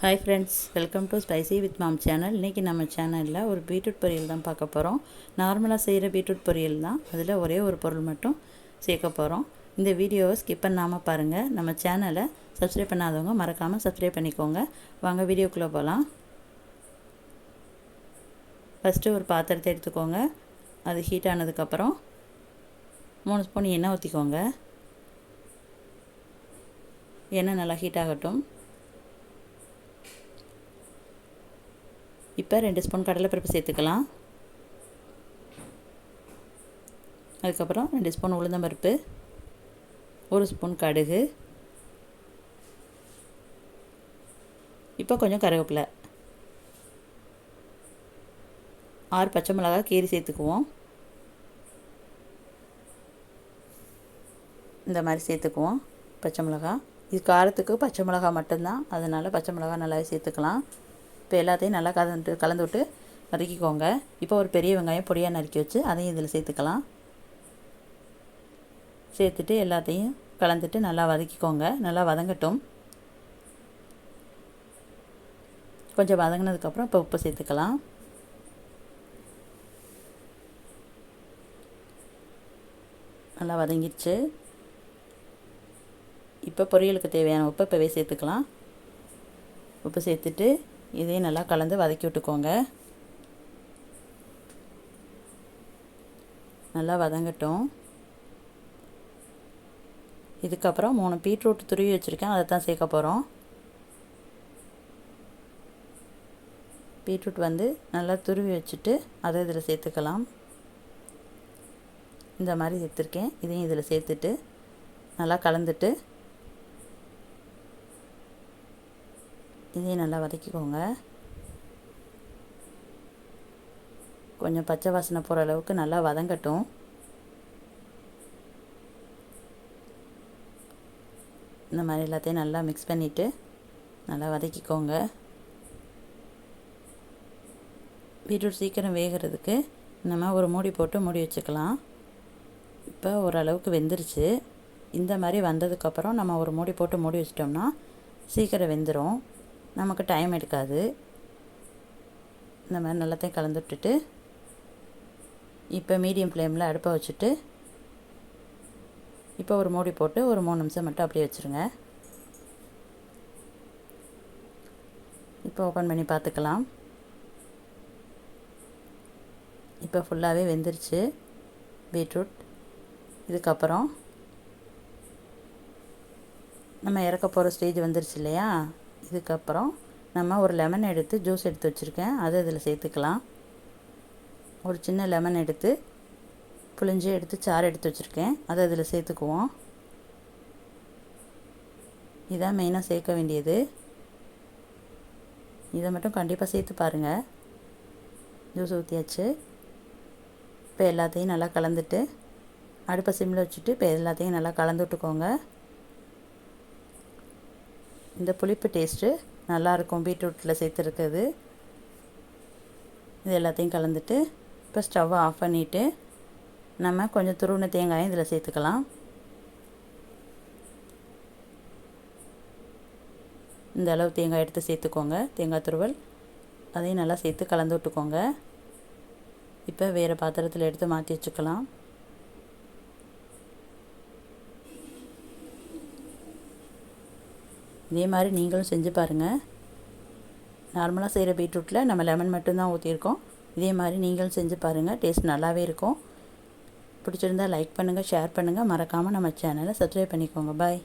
Hi friends welcome to spicy with mom channel இன்றைக்கி நம்ம சேனலில் ஒரு பீட்ரூட் பொரியல் தான் பார்க்க போகிறோம் நார்மலாக செய்கிற பீட்ரூட் பொரியல் தான். அதில் ஒரே ஒரு பொருள் மட்டும் சேர்க்க போகிறோம் இந்த வீடியோவை ஸ்கிப் பண்ணாமல் பாருங்கள் நம்ம சேனலை சப்ஸ்கிரைப் பண்ணாதவங்க மறக்காமல் சப்ஸ்கிரைப் பண்ணிக்கோங்க. வாங்க வீடியோக்குள்ளே போகலாம் ஃபஸ்ட்டு ஒரு பாத்திரத்தை எடுத்துக்கோங்க. அது ஹீட் ஆனதுக்கப்புறம் மூணு ஸ்பூன் எண்ணெய் ஊற்றிக்கோங்க எண்ணெய் நல்லா ஹீட் ஆகட்டும். இப்போ ரெண்டு ஸ்பூன் கடலைப்பருப்பு சேர்த்துக்கலாம். அதுக்கப்புறம் ரெண்டு ஸ்பூன் உளுந்தம்பருப்பு ஒரு ஸ்பூன் கடுகு. இப்போ கொஞ்சம் கருவேப்பிலை. ஆறு பச்சை மிளகா கீரி சேர்த்துக்குவோம். இந்த மாதிரி சேர்த்துக்குவோம் பச்சை மிளகா. இது காரத்துக்கு பச்சை மிளகா மட்டும்தான். அதனால் பச்சை மிளகா நல்லாவே சேர்த்துக்கலாம். இப்போ எல்லாத்தையும் நல்லா கலந்து கலந்து விட்டு வதக்கிக்கோங்க. இப்போ ஒரு பெரிய வெங்காயம் பொடியாக நறுக்கி வச்சு அதையும் இதில் சேர்த்துக்கலாம். சேர்த்துட்டு எல்லாத்தையும் கலந்துட்டு நல்லா வதக்கிக்கோங்க. நல்லா வதங்கட்டும். கொஞ்சம் வதங்கினதுக்கப்புறம் இப்போ உப்பு சேர்த்துக்கலாம். நல்லா வதங்கிடுச்சு. இப்போ பொரியலுக்கு தேவையான உப்பு இப்போவே சேர்த்துக்கலாம். உப்பு சேர்த்துட்டு இதையும் நல்லா கலந்து வதக்கி விட்டுக்கோங்க. நல்லா வதங்கட்டும். இதுக்கப்புறம் மூணு பீட்ரூட் துருவி வச்சுருக்கேன். அதை தான் சேர்க்க போகிறோம் பீட்ரூட் வந்து நல்லா துருவி வச்சுட்டு அதை இதில் சேர்த்துக்கலாம். இந்த மாதிரி சேர்த்துருக்கேன். இதையும் இதில் சேர்த்துட்டு நல்லா கலந்துட்டு இதையும் நல்லா வதக்கிக்கோங்க. கொஞ்சம் பச்சை வாசனை போகிற அளவுக்கு நல்லா வதங்கட்டும். இந்த மாதிரி எல்லாத்தையும் நல்லா மிக்ஸ் பண்ணிவிட்டு நல்லா வதக்கிக்கோங்க. பீட்ரூட் சீக்கிரம் வேகிறதுக்கு நம்ம ஒரு மூடி போட்டு மூடி வச்சுக்கலாம். இப்போ ஓரளவுக்கு வெந்துருச்சு. இந்த மாதிரி வந்ததுக்கப்புறம் நம்ம ஒரு மூடி போட்டு மூடி வச்சிட்டோம்னா சீக்கிரம் வெந்துடும் நமக்கு டைம் எடுக்காது. இந்த மாதிரி நல்லாத்தையும் கலந்து விட்டுட்டு இப்போ மீடியம் ஃப்ளேமில் அடுப்பை வச்சுட்டு இப்போ ஒரு மூடி போட்டு ஒரு மூணு நிமிஷம் மட்டும் அப்படியே வச்சுருங்க. இப்போ ஓப்பன் பண்ணி பார்த்துக்கலாம். இப்போ ஃபுல்லாகவே வெந்துருச்சு. பீட்ரூட். இதுக்கப்புறம் நம்ம இறக்க போகிற ஸ்டேஜ் வந்துருச்சு இல்லையா? இதுக்கப்புறம் நம்ம ஒரு லெமன் எடுத்து ஜூஸ் எடுத்து வச்சுருக்கேன். அதை இதில் சேர்த்துக்கலாம். ஒரு சின்ன லெமன் எடுத்து புளிஞ்சு எடுத்து சாறு எடுத்து வச்சுருக்கேன். அதை அதில் சேர்த்துக்குவோம். இதான் மெயினாக சேர்க்க வேண்டியது. இதை மட்டும் கண்டிப்பாக சேர்த்து பாருங்கள் ஜூஸ் ஊற்றியாச்சு இப்போ எல்லாத்தையும் நல்லா கலந்துட்டு அடுப்பை சிம்மில் வச்சுட்டு இப்போ எல்லாத்தையும் நல்லா கலந்து விட்டுக்கோங்க. இந்த புளிப்பு டேஸ்ட்டு நல்லாயிருக்கும். பீட்ரூட்டில் சேர்த்துருக்குது இது எல்லாத்தையும் கலந்துட்டு இப்போ ஸ்டவ்வை ஆஃப் பண்ணிவிட்டு நம்ம கொஞ்சம் துருவின தேங்காயும் இதில் சேர்த்துக்கலாம். இந்த அளவு தேங்காய் எடுத்து சேர்த்துக்கோங்க. தேங்காய் துருவல். அதையும் நல்லா சேர்த்து கலந்து விட்டுக்கோங்க. இப்போ வேறு பாத்திரத்தில் எடுத்து மாற்றி வச்சுக்கலாம். இதே மாதிரி நீங்களும் செஞ்சு பாருங்கள் நார்மலாக செய்கிற பீட்ரூட்டில் நம்ம லெமன் மட்டும்தான் ஊற்றிருக்கோம் இதே மாதிரி நீங்களும் செஞ்சு பாருங்கள் டேஸ்ட் நல்லாவே இருக்கும். பிடிச்சிருந்தால் லைக் பண்ணுங்கள் ஷேர் பண்ணுங்கள் மறக்காமல் நம்ம சேனலை சப்ஸ்கிரைப் பண்ணிக்கோங்க. பாய்.